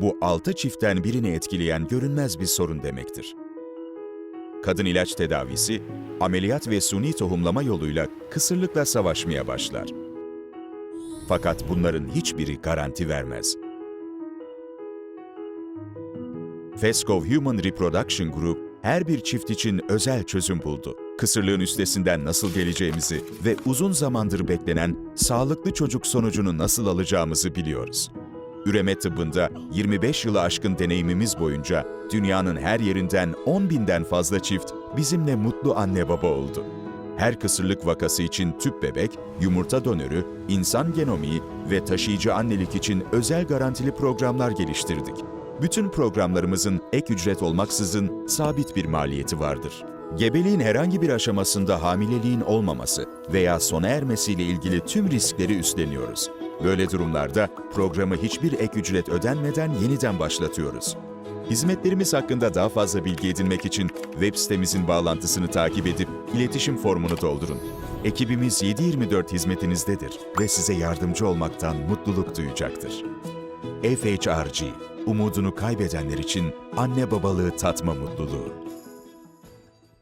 bu 6 çiftten birini etkileyen görünmez bir sorun demektir. Kadın ilaç tedavisi, ameliyat ve suni tohumlama yoluyla kısırlıkla savaşmaya başlar. Fakat bunların hiçbiri garanti vermez. Fescov Human Reproduction Group her bir çift için özel çözüm buldu. Kısırlığın üstesinden nasıl geleceğimizi ve uzun zamandır beklenen sağlıklı çocuk sonucunu nasıl alacağımızı biliyoruz. Üreme tıbbında 25 yılı aşkın deneyimimiz boyunca dünyanın her yerinden 10 binden fazla çift bizimle mutlu anne baba oldu. Her kısırlık vakası için tüp bebek, yumurta donörü, insan genomiği ve taşıyıcı annelik için özel garantili programlar geliştirdik. Bütün programlarımızın ek ücret olmaksızın sabit bir maliyeti vardır. Gebeliğin herhangi bir aşamasında hamileliğin olmaması veya sona ermesiyle ilgili tüm riskleri üstleniyoruz. Böyle durumlarda programı hiçbir ek ücret ödenmeden yeniden başlatıyoruz. Hizmetlerimiz hakkında daha fazla bilgi edinmek için web sitemizin bağlantısını takip edip iletişim formunu doldurun. Ekibimiz 7/24 hizmetinizdedir ve size yardımcı olmaktan mutluluk duyacaktır. FHRG, umudunu kaybedenler için anne babalığı tatma mutluluğu.